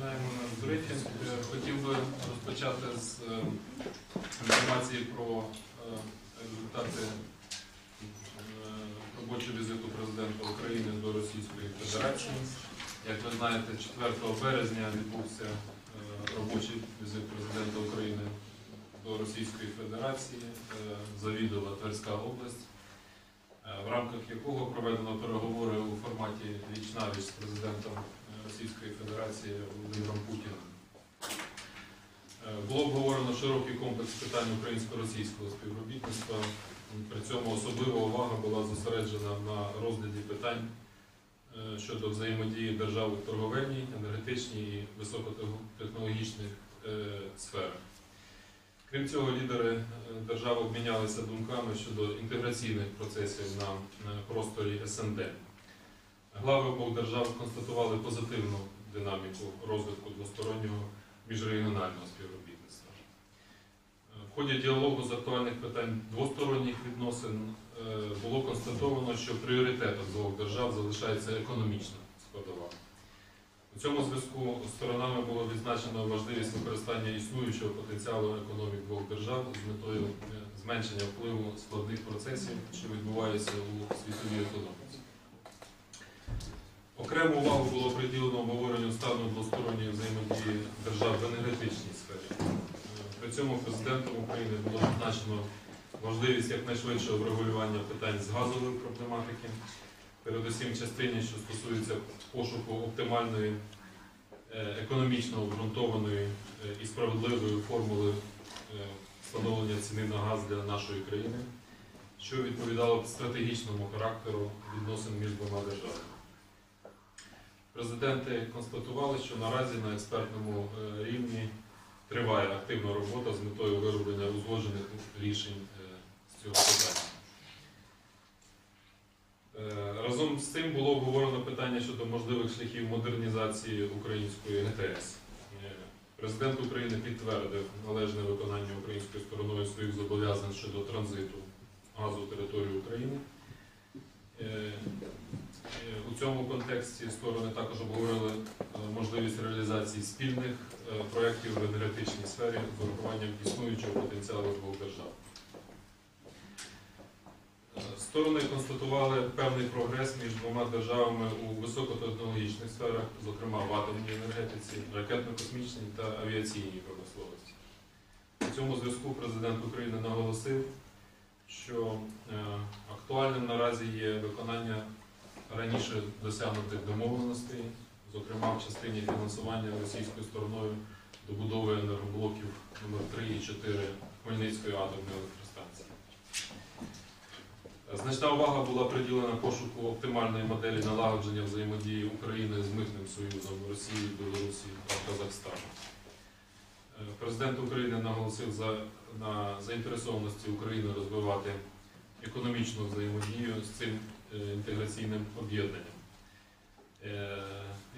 Починаємо наш брифінг. Е, Хотів би розпочати з е, інформації про е, результати робочого візиту президента України до Російської Федерації. Як ви знаєте, 4 березня відбувся робочий візит президента України до Російської Федерації, е, Тверська область, в рамках якого проведено переговори у форматі віч-навіч з президентом Російської Федерації Володимиром Путіним. Е, Було обговорено широкий комплекс питань українсько-російського співробітництва. При цьому особлива увага була зосереджена на розгляді питань е, щодо взаємодії держав у торговельній, енергетичній і високотехнологічних е, сферах. Крім цього, лідери е, держав обмінялися думками щодо інтеграційних процесів на просторі СНД. Глави обох держав констатували позитивну динаміку розвитку двостороннього міжрегіонального співробітництва. Е, В ході діалогу з актуальних питань двосторонніх відносин е, було констатовано, що пріоритетом двох держав залишається економічна складова. У цьому зв'язку сторонами було відзначено важливість використання існуючого потенціалу економік двох держав з метою е, зменшення впливу складних процесів, що відбуваються у світовій економіці. Окрему увагу було приділено обговоренню стану двосторонньої взаємодії держав в енергетичній сфері. При цьому президентом України було відзначено можливість якнайшвидшого врегулювання питань з газової проблематики, передусім частині, що стосується пошуку оптимальної, е, економічно обґрунтованої е, і справедливої формули е, встановлення ціни на газ для нашої країни, що відповідало стратегічному характеру відносин між двома державами. Президенти констатували, що наразі на експертному е, рівні триває активна робота з метою вироблення узгоджених рішень е, з цього питання. Е, Разом з цим було обговорено питання щодо можливих шляхів модернізації української ГТС. Президент України підтвердив належне виконання українською стороною своїх зобов'язань щодо транзиту газу території України. Е, е, У цьому контексті сторони також обговорили е, можливість реалізації спільних проєктів в енергетичній сфері з урахуванням існуючого потенціалу двох держав. Сторони констатували певний прогрес між двома державами у високотехнологічних сферах, зокрема в атомній енергетиці, ракетно-космічній та авіаційній промисловості. У цьому зв'язку президент України наголосив, що е, актуальним наразі є виконання раніше досягнутих домовленостей, зокрема в частині фінансування російською стороною добудови енергоблоків номер 3 і 4 Хмельницької атомної електростанції. Значна увага була приділена пошуку оптимальної моделі налагодження взаємодії України з митним союзом Росії, Білорусі та Казахстану. Президент України наголосив за, на заінтересованості України розвивати економічну взаємодію з цим е, інтеграційним об'єднанням. Е,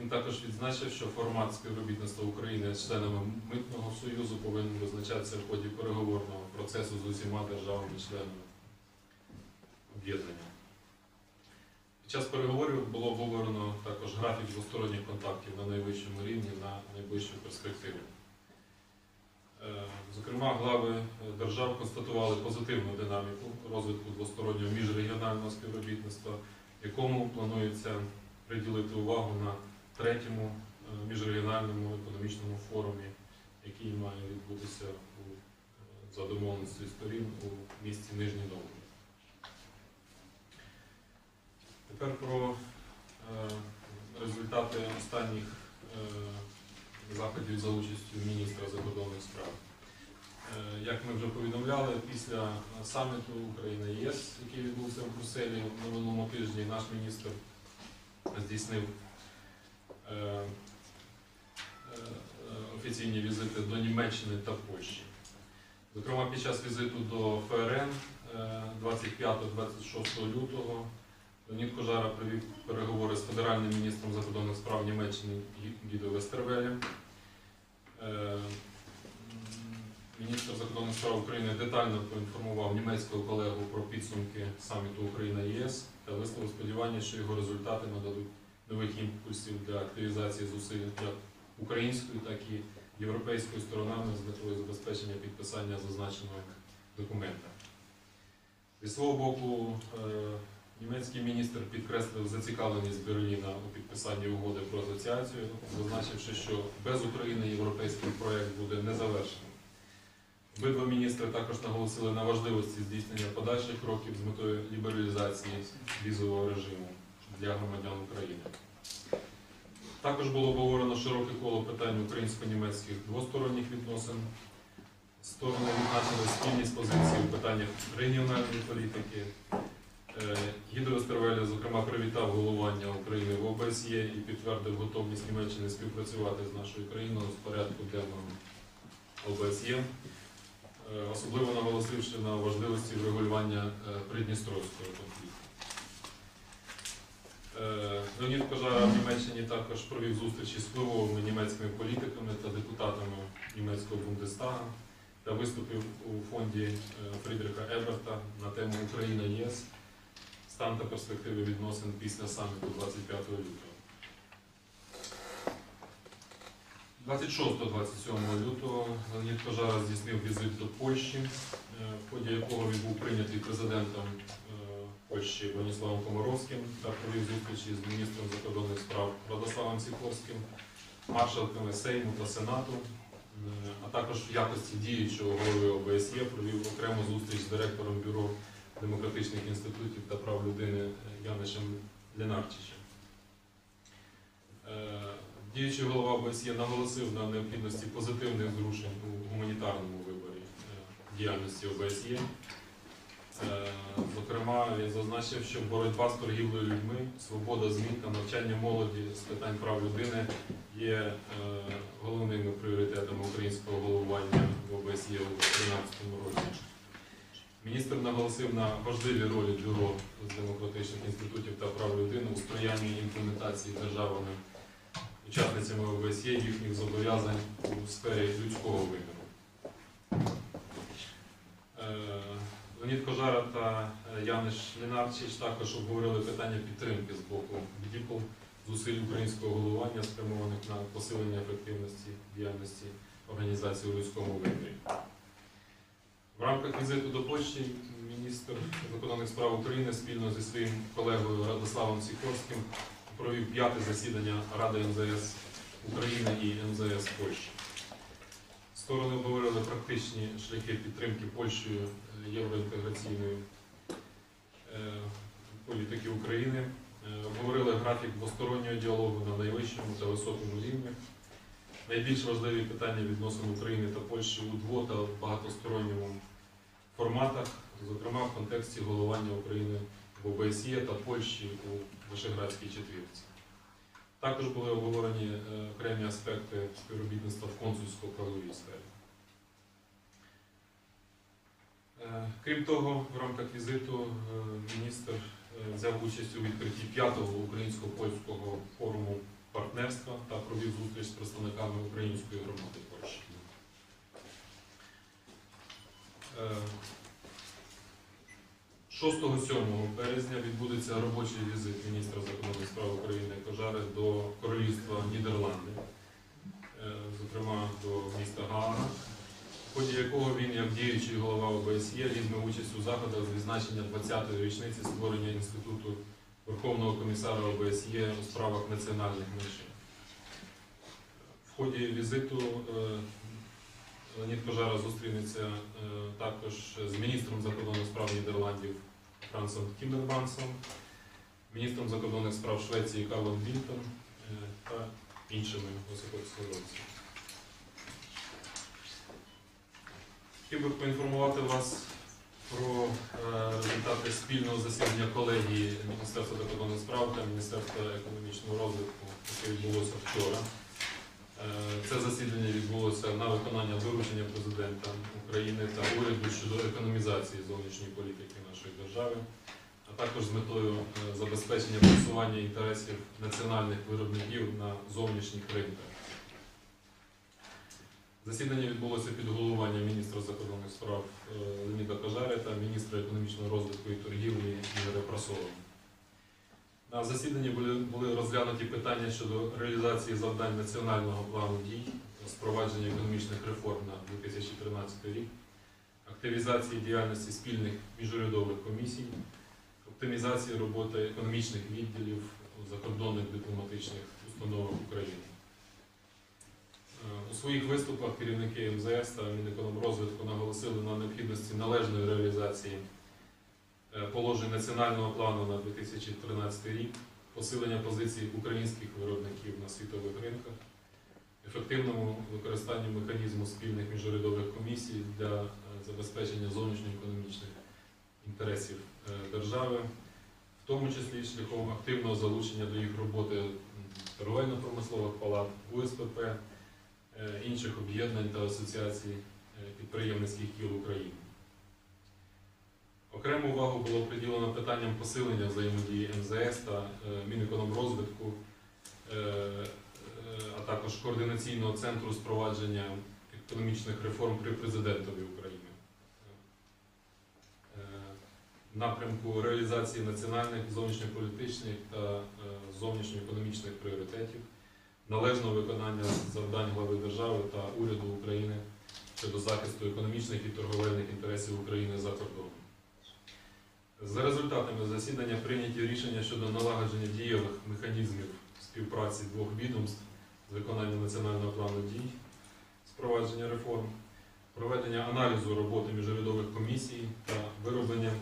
Він також відзначив, що формат співробітництва України з членами Митного союзу повинен визначатися в ході переговорного процесу з усіма державами-членами об'єднання. Під час переговорів було обговорено також графік двосторонніх контактів на найвищому рівні на найближчу перспективу. Е, Зокрема, глави е, держав констатували позитивну динаміку розвитку двостороннього міжрегіонального співробітництва, якому планується приділити увагу на третьому е, міжрегіональному економічному форумі, який має відбутися у, за домовленістю сторін у місті Нижній Новгород. Тепер про результати останніх заходів за участю міністра закордонних справ. Е, Як ми вже повідомляли, після саміту Україна ЄС, який відбувся в Брюсселі на минулому тижні, наш міністр здійснив е, е, офіційні візити до Німеччини та Польщі. Зокрема, під час візиту до ФРН е, 25-26 лютого Леонід Кожара провів переговори з федеральним міністром закордонних справ Німеччини Гідо Вестервелем. Е, Міністр закордонних справ України детально поінформував німецького колегу про підсумки саміту Україна-ЄС та висловив сподівання, що його результати нададуть нових імпульсів для активізації зусиль як українською, так і європейською сторонами з метою забезпечення підписання зазначеного документа. Зі свого боку, е, німецький міністр підкреслив зацікавленість Берліна у підписанні угоди про асоціацію, зазначивши, що без України європейський проект буде незавершеним. Обидва міністри також наголосили на важливості здійснення подальших кроків з метою лібералізації візового режиму для громадян України. Також було обговорено широке коло питань українсько-німецьких двосторонніх відносин. Сторони відзначили спільність позиції у питаннях регіональної політики. Е, Гідро Стервеля, зокрема, привітав головування України в ОБСЄ і підтвердив готовність Німеччини співпрацювати з нашою країною з порядку денного ОБСЄ, е, особливо наголосивши на важливості врегулювання е, Придністровського конфлікту. Леонід Кожара в Німеччині також провів зустрічі з впливовими німецькими політиками та депутатами німецького Бундестагу та виступив у фонді Фрідриха Еберта на тему Україна ЄС стан та перспективи відносин після саміту 25 лютого. 26-27 лютого Леонід Кожара здійснив візит до Польщі, е, в ході якого він був прийнятий президентом е, Польщі Владиславом Комаровським та провів зустрічі з міністром закордонних справ Радославом Сікорським, маршалками Сейму та Сенату, е, а також в якості діючого голови ОБСЄ провів окрему зустріч з директором бюро демократичних інститутів та прав людини е, Янишем Ленарчичем. Діючий голова ОБСЄ наголосив на необхідності позитивних зрушень у гуманітарному виборі е, діяльності ОБСЄ. Е, Зокрема, він зазначив, що боротьба з торгівлею людьми, свобода ЗМІ та навчання молоді з питань прав людини є головними пріоритетами українського головування в ОБСЄ у 2013 році. Міністр наголосив на важливі ролі бюро з демократичних інститутів та прав людини у сприянні імплементації державами, учасницями ОБСЄ їхніх зобов'язань у сфері людського виміру. Е, Леонід Кожара та Яниш Лінарчич також обговорили питання підтримки з боку БДІПЛ зусиль українського головування, спрямованих на посилення ефективності діяльності організації у людському вимірі. В рамках візиту до Польщі міністр закордонних справ України спільно зі своїм колегою Радославом Сікорським провів п'яте засідання Ради МЗС України і МЗС Польщі. Сторони обговорили практичні шляхи підтримки Польщею е, євроінтеграційної е, політики України. Е, Обговорили графік двостороннього діалогу на найвищому та високому рівні. Найбільш важливі питання відносин України та Польщі у дво- та багатосторонньому форматах, зокрема в контексті головування України в ОБСЄ та Польщі у Вишеградській четвірці. Також були обговорені е, окремі аспекти співробітництва в консульсько-правовій сфері. Е, Крім того, в рамках візиту е, міністр взяв участь у відкритті п'ятого українсько-польського форуму партнерства та провів зустріч з представниками української громади Польщі. 6-7 березня відбудеться робочий візит міністра закордонних справ України Кожари до Королівства Нідерланди, е, зокрема до міста Гаага, в ході якого він, як діючий голова ОБСЄ, візьме участь у заходах з відзначення 20-ї річниці створення Інституту Верховного комісара ОБСЄ у справах національних меншин. В ході візиту е, Леонід Кожара зустрінеться е, також з міністром закордонних справ Нідерландів Францем Кіммермансом, міністром закордонних справ Швеції Карлом Більтом е, та іншими високопосадовцями. Хотів би поінформувати вас про е, результати спільного засідання колегії Міністерства закордонних справ та Міністерства економічного розвитку, яке відбулося вчора. Е, Це засідання відбулося на виконання доручення президента України та уряду щодо економізації зовнішньої політики нашої держави, а також з метою е, забезпечення просування інтересів національних виробників на зовнішніх ринках. Засідання відбулося під головуванням міністра закордонних справ е, Леоніда Кожари та міністра економічного розвитку і торгівлі Ігоря Прасова. На засіданні були, розглянуті питання щодо реалізації завдань національного плану дій з провадження економічних реформ на 2013 рік, активізації діяльності спільних міжурядових комісій, оптимізації роботи економічних відділів у закордонних дипломатичних установах України. Е, У своїх виступах керівники МЗС та Мінекономрозвитку наголосили на необхідності належної реалізації положень національного плану на 2013 рік, посилення позицій українських виробників на світових ринках, ефективному використанню механізму спільних міжурядових комісій для е, забезпечення зовнішньоекономічних інтересів е, держави, в тому числі шляхом активного залучення до їх роботи торговельно-промислових палат, УСПП, е, інших об'єднань та асоціацій е, підприємницьких кіл України. Окрему увагу було приділено питанням посилення взаємодії МЗС та е, Мінекономрозвитку, е, е, а також координаційного центру з провадження економічних реформ при президентові України. Напрямку реалізації національних зовнішньополітичних та зовнішньоекономічних пріоритетів, належного виконання завдань глави держави та уряду України щодо захисту економічних і торговельних інтересів України за кордоном. За результатами засідання прийняті рішення щодо налагодження дієвих механізмів співпраці двох відомств з виконання національного плану дій з провадження реформ, проведення аналізу роботи міжурядових комісій та вироблення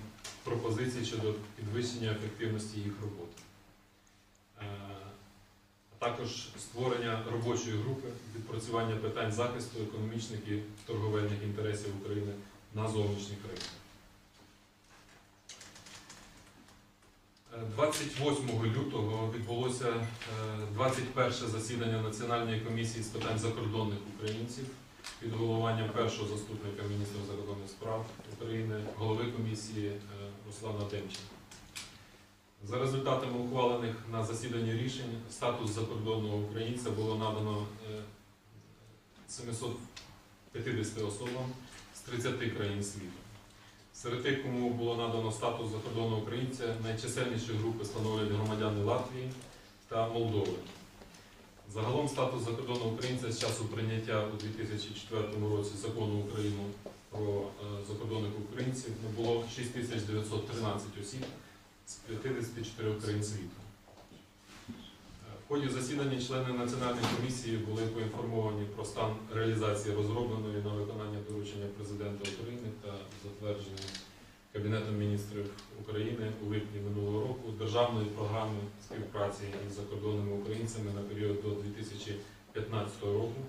пропозицій щодо підвищення ефективності їх роботи. Е, А також створення робочої групи відпрацювання питань захисту економічних і торговельних інтересів України на зовнішніх ринках. 28 лютого відбулося е, 21 засідання Національної комісії з питань закордонних українців під головуванням першого заступника міністра закордонних справ України, голови комісії е, Руслана Демченка. За результатами ухвалених на засіданні рішень статус закордонного українця було надано е, 750 особам з 30 країн світу. Серед тих, кому було надано статус закордонного українця, найчисельніші групи становлять громадяни Латвії та Молдови. Загалом статус закордонного українця з часу прийняття у 2004 році закону України про е, закордонних українців було 6913 осіб з 54 країн світу. В ході засідання члени Національної комісії були поінформовані про стан реалізації розробленої на виконання доручення президента України та затвердженої Кабінетом міністрів України у липні минулого року державної програми співпраці із закордонними українцями на період до 2015 року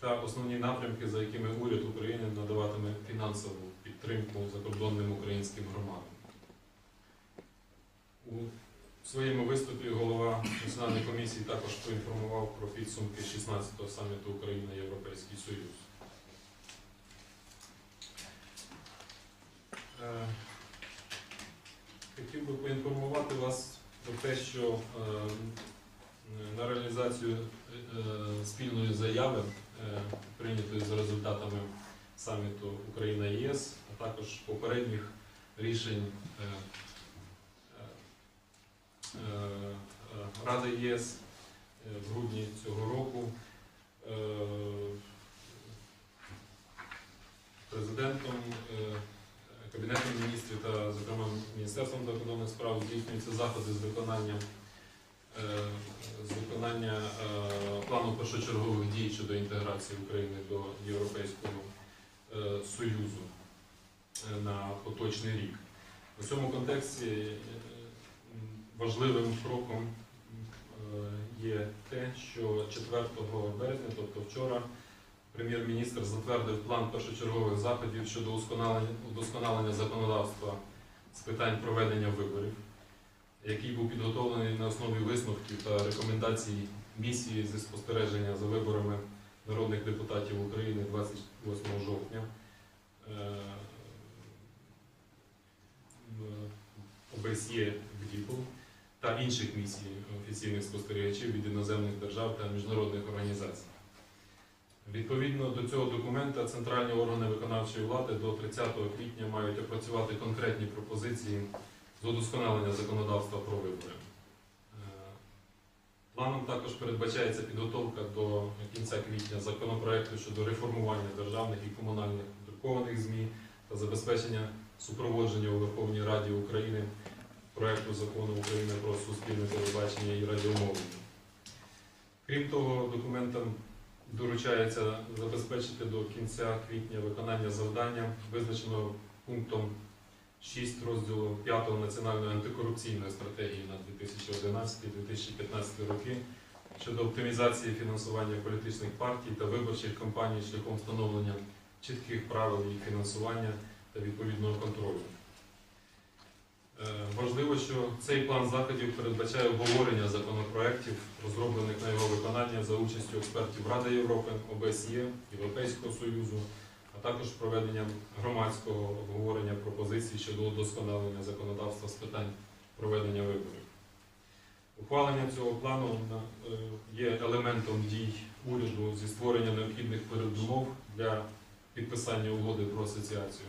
та основні напрямки, за якими уряд України надаватиме фінансову підтримку закордонним українським громадам. Своєму виступі голова Національної комісії також поінформував про підсумки 16-го саміту Україна Європейський Союз. Е, Хотів би поінформувати вас про те, що е, на реалізацію е, спільної заяви, прийнятої за результатами саміту Україна ЄС, а також попередніх рішень е, е, Ради ЄС е, в грудні цього року. Президентом, Кабінетом міністрів та, зокрема, Міністерством закордонних справ здійснюються заходи з виконання, е, з виконання плану першочергових дій щодо інтеграції України до Європейського Союзу на поточний рік. У цьому контексті важливим кроком е, є те, що 4 березня, тобто вчора, прем'єр-міністр затвердив план першочергових заходів щодо удосконалення законодавства з питань проведення виборів, який був підготовлений на основі висновків та рекомендацій місії зі спостереження за виборами народних депутатів України 28 жовтня. Е, в ОБСЄ в та інших місій офіційних спостерігачів від іноземних держав та міжнародних організацій. Відповідно до цього документа центральні органи виконавчої влади до 30 квітня мають опрацювати конкретні пропозиції з удосконалення законодавства про вибори. Планом також передбачається підготовка до кінця квітня законопроекту щодо реформування державних і комунальних друкованих ЗМІ та забезпечення супроводження у Верховній Раді України проекту закону України про суспільне телебачення і радіомовлення. Крім того, документам доручається забезпечити до кінця квітня виконання завдання, визначеного пунктом 6 розділу 5 Національної антикорупційної стратегії на 2011-2015 роки щодо оптимізації фінансування політичних партій та виборчих кампаній шляхом встановлення чітких правил їх фінансування та відповідного контролю. Е, Важливо, що цей план заходів передбачає обговорення законопроєктів, розроблених на його виконання за участю експертів Ради Європи, ОБСЄ, Європейського Союзу, а також проведенням громадського обговорення пропозицій щодо удосконалення законодавства з питань проведення виборів. Ухвалення цього плану е, є елементом дій уряду зі створення необхідних передумов для підписання угоди про асоціацію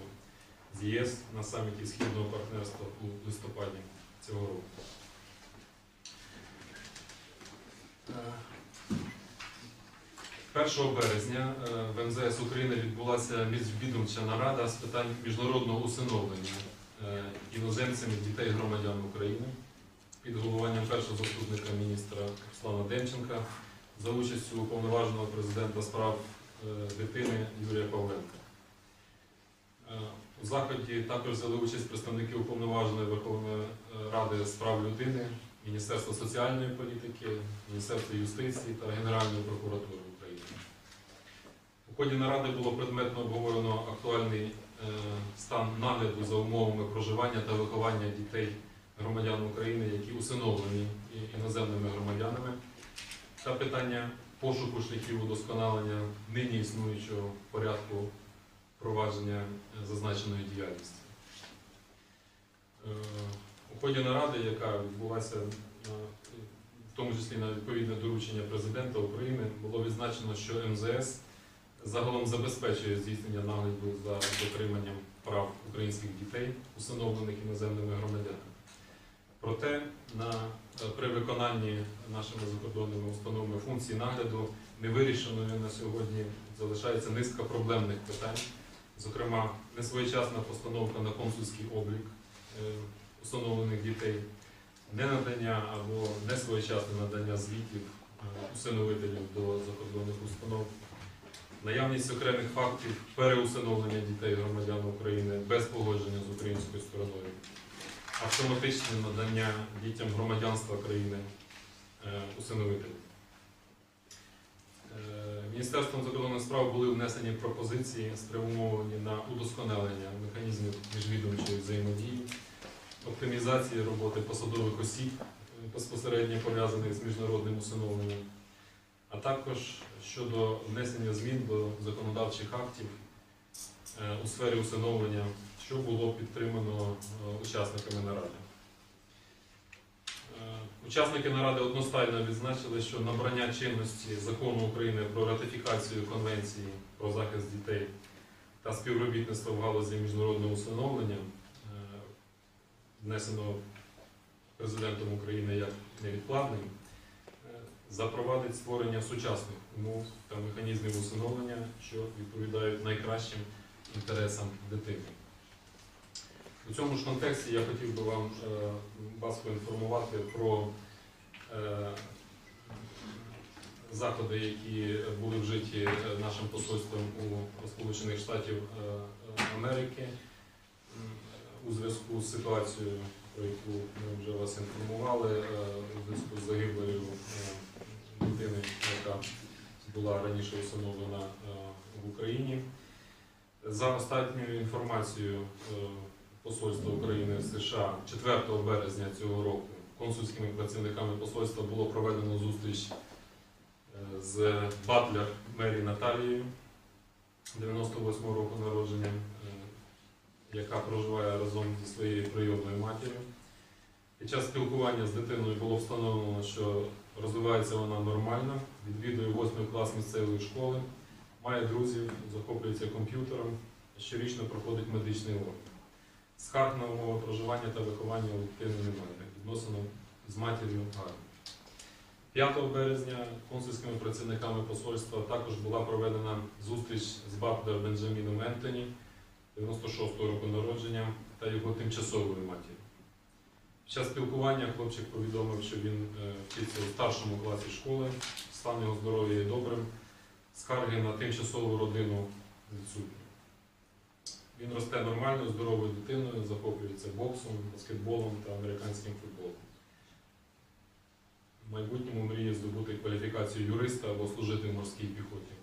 з ЄС на саміті Східного партнерства у листопаді цього року. Е, 1 березня е, в МЗС України відбулася міжвідомча нарада з питань міжнародного усиновлення е, іноземцями дітей громадян України під головуванням першого заступника міністра Руслана Демченка за участю уповноваженого президента справ дитини Юрія Павленка. У заході також взяли участь представники уповноваженої Верховної е, Ради з прав людини, Міністерства соціальної політики, Міністерства юстиції та Генеральної прокуратури України. У ході наради було предметно обговорено актуальний е, стан нагляду за умовами проживання та виховання дітей громадян України, які усиновлені іноземними громадянами, та питання пошуку шляхів удосконалення нині існуючого порядку провадження е, зазначеної діяльності. Е, У ході наради, яка відбулася в тому числі на відповідне доручення президента України, було відзначено, що МЗС загалом забезпечує здійснення нагляду за дотриманням прав українських дітей, усиновлених іноземними громадянами. Проте на, е, при виконанні нашими закордонними установами функції нагляду невирішеною на сьогодні залишається низка проблемних питань, зокрема, несвоєчасна постановка на консульський облік е, усиновлених дітей, ненадання або несвоєчасне надання звітів е, усиновителів до закордонних установ, наявність окремих фактів переусиновлення дітей громадян України без погодження з українською стороною, автоматичне надання дітям громадянства країни е, усиновителів. Е, Міністерством закордонних справ були внесені пропозиції, спрямовані на удосконалення механізмів міжвідомчої взаємодії, оптимізації роботи посадових осіб, е, безпосередньо пов'язаних з міжнародним усиновленням, а також щодо внесення змін до законодавчих актів е, у сфері усиновлення, що було підтримано учасниками наради. Учасники наради одностайно відзначили, що набрання чинності закону України про ратифікацію Конвенції про захист дітей та співробітництво в галузі міжнародного усиновлення, е, внесено президентом України як невідкладним, е, запровадить створення сучасних умов та механізмів усиновлення, що відповідають найкращим інтересам дитини. У цьому ж контексті я хотів би вам е, вас поінформувати про е, заходи, які були вжиті е, нашим посольством у Сполучених Штатів Америки у зв'язку з ситуацією, про яку ми вже вас інформували, у зв'язку з загиблею людини, яка була раніше усиновлена в Україні. За останньою інформацією Посольства України в США 4 березня цього року консульськими працівниками посольства було проведено зустріч е, з Батлер Мері Наталією 98 року народження, е, яка проживає разом зі своєю прийомною матір'ю. Під час спілкування з дитиною було встановлено, що розвивається вона нормально, відвідує 8 клас місцевої школи, має друзів, захоплюється комп'ютером, щорічно проходить медичний огляд. Скарг на умови проживання та виховання у дитини немає. Відносини з матір'ю гарні. 5 березня консульськими працівниками посольства також була проведена зустріч з Батлер Бенджаміном Ентоні, 96-го року народження та його тимчасовою матір'ю. Під час спілкування хлопчик повідомив, що він е, вчиться у старшому класі школи, стан його здоров'я є добрим, скарги на тимчасову родину відсутні. Він росте нормальною, здоровою дитиною, захоплюється боксом, баскетболом та американським футболом. В майбутньому мріє здобути кваліфікацію юриста або служити в морській піхоті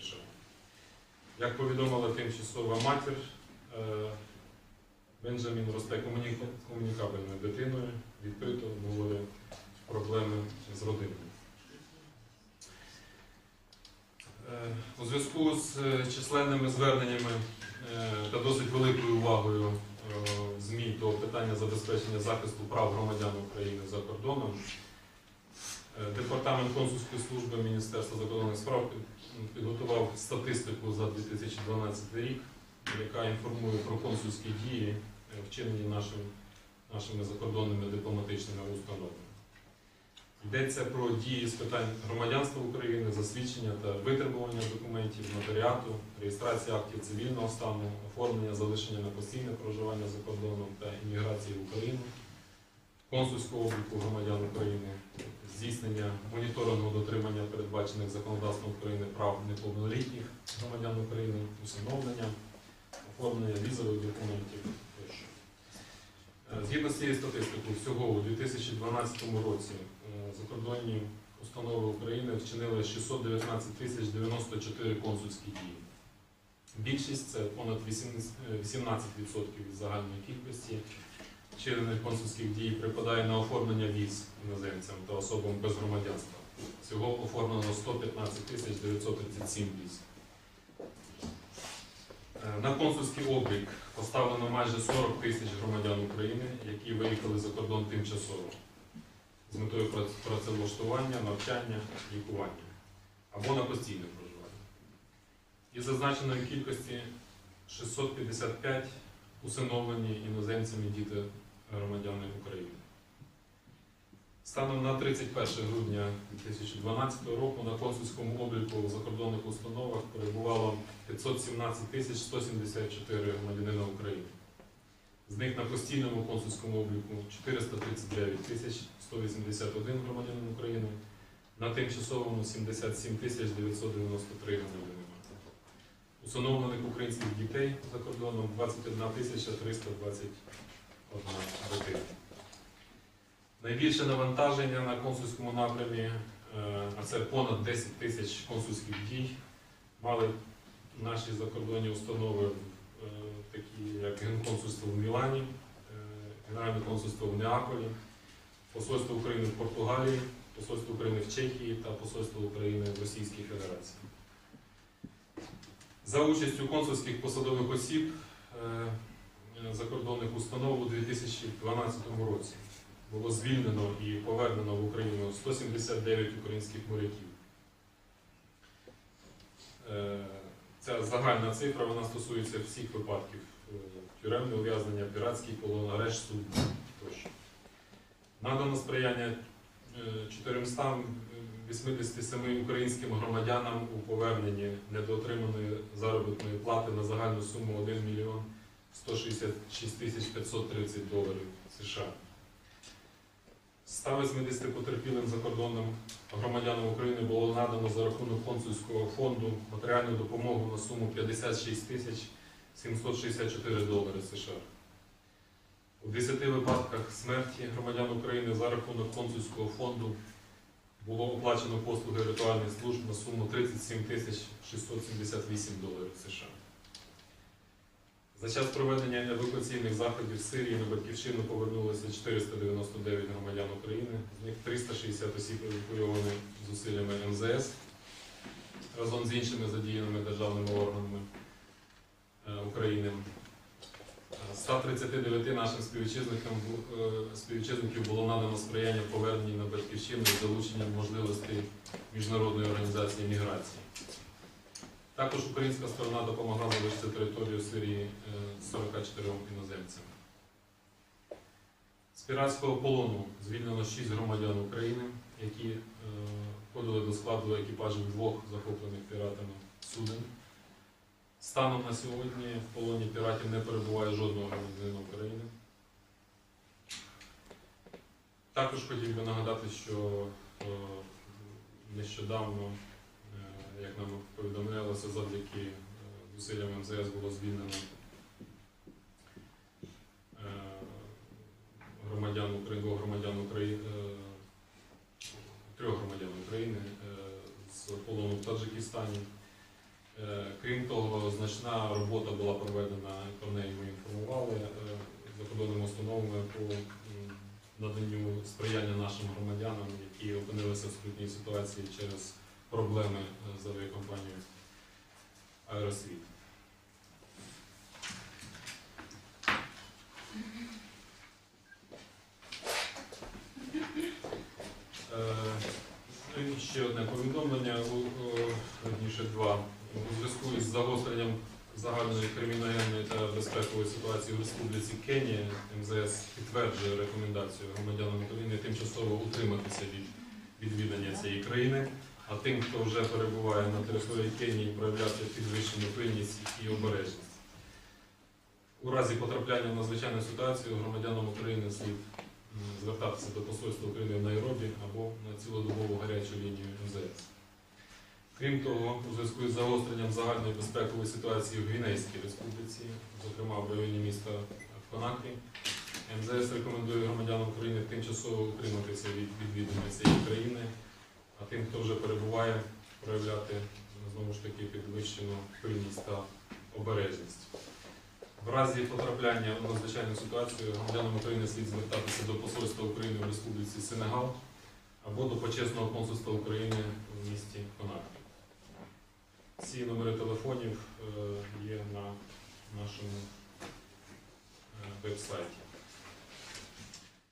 США. Як повідомила тимчасова матір, е, Бенджамін росте комуніка- комунікабельною дитиною, відкрито говорить проблеми з родиною. Е, У зв'язку з е, численними зверненнями та досить великою увагою е, ЗМІ до питання забезпечення захисту прав громадян України за кордоном, е, Департамент консульської служби Міністерства закордонних справ підготував статистику за 2012 рік, яка інформує про консульські дії, е, вчинені нашими, нашими закордонними дипломатичними установами. Йдеться про дії з питань громадянства України, засвідчення та витребування документів, нотаріату, реєстрації актів цивільного стану, оформлення залишення на постійне проживання за кордоном та імміграції в Україну, консульського обліку громадян України, здійснення моніторингу дотримання передбачених законодавством України прав неповнолітніх громадян України, усиновлення, оформлення візових документів тощо. Е, Згідно з цією статистикою, всього у 2012 році закордонні установи України вчинили 619 тисяч 94 консульські дії. Більшість це понад 18% е, 18% від загальної кількості вчинених консульських дій припадає на оформлення віз іноземцям та особам без громадянства. Всього оформлено 115 тисяч 937 віз. Е, На консульський облік поставлено майже 40 тисяч громадян України, які виїхали за кордон тимчасово з метою працевлаштування, навчання, лікування або на постійне проживання. Із зазначеної кількості 655 усиновлені іноземцями діти громадяни України. Станом на 31 грудня 2012 року на консульському обліку в закордонних установах перебувало 517 174 громадянина України. З них на постійному консульському обліку 439 тисяч 181 громадянин України, на тимчасовому 77 тисяч 993 громадянина. Усиновлених українських дітей за кордоном 21 тисяча 321 дитина. Найбільше навантаження на консульському напрямі, е, а це понад 10 тисяч консульських дій, мали наші закордонні установи, такі як Генконсульство в Мілані, е, Генеральне консульство в Неаполі, Посольство України в Португалії, Посольство України в Чехії та Посольство України в Російській Федерації. За участю консульських посадових осіб е, закордонних установ у 2012 році було звільнено і повернено в Україну 179 українських моряків. Е, Ця загальна цифра вона стосується всіх випадків е, тюремне ув'язнення, піратський полон, арешт суд тощо. Надано сприяння е, 487 українським громадянам у поверненні недоотриманої заробітної плати на загальну суму 1 мільйон 166 тисяч 530 доларів США. 180 потерпілим закордонним громадянам України було надано за рахунок консульського фонду матеріальну допомогу на суму 56 тисяч 764 долари США. У 10 випадках смерті громадян України за рахунок консульського фонду було оплачено послуги ритуальних служб на суму 37 тисяч 678 доларів США. За час проведення евакуаційних заходів з Сирії на Батьківщину повернулося 499 громадян України, з них 360 осіб евакуйовані зусиллями МЗС разом з іншими задіяними державними органами е, України. Е, 139 нашим співвітчизникам е, співвітчизників було надано сприяння поверненні на батьківщину з залученням можливостей Міжнародної організації міграції. Також українська сторона допомогла залишити територію Сирії е, 44 іноземцям. З піратського полону звільнено 6 громадян України, які е, входили до складу екіпажів двох захоплених піратами суден. Станом на сьогодні в полоні піратів не перебуває жодного громадянина України. Також хотів би нагадати, що е, нещодавно, е, як нам повідомлялося, завдяки е, зусиллям МЗС було звільнено е, громадян України, двох громадян України, трьох громадян України е, з полону в Таджикистані. Е, Крім того, значна робота була проведена, про неї ми інформували е, закордонними установами по наданню сприяння нашим громадянам, які опинилися в скрутній ситуації через проблеми е, з авіакомпанією Аеросвіт. Е, Ще одне повідомлення, о, два. У зв'язку із загостренням загальної криміногенної та безпекової ситуації в Республіці Кенія МЗС підтверджує рекомендацію громадянам України тимчасово утриматися від відвідання цієї країни, а тим, хто вже перебуває на території Кенії, проявляти підвищену пильність і обережність. У разі потрапляння в надзвичайну ситуацію громадянам України слід звертатися до посольства України в Найробі або на цілодобову гарячу лінію МЗС. Крім того, у зв'язку із загостренням загальної безпекової ситуації в Гвінейській республіці, зокрема в районі міста Конаклі, МЗС рекомендує громадянам України тимчасово утриматися від відвідування цієї країни, а тим, хто вже перебуває, проявляти знову ж таки підвищену пильність та обережність. В разі потрапляння в надзвичайну ситуацію громадянам України слід звертатися до посольства України в Республіці Сенегал або до почесного консульства України в місті Конаклі. Всі номери телефонів е, є на нашому е, веб-сайті.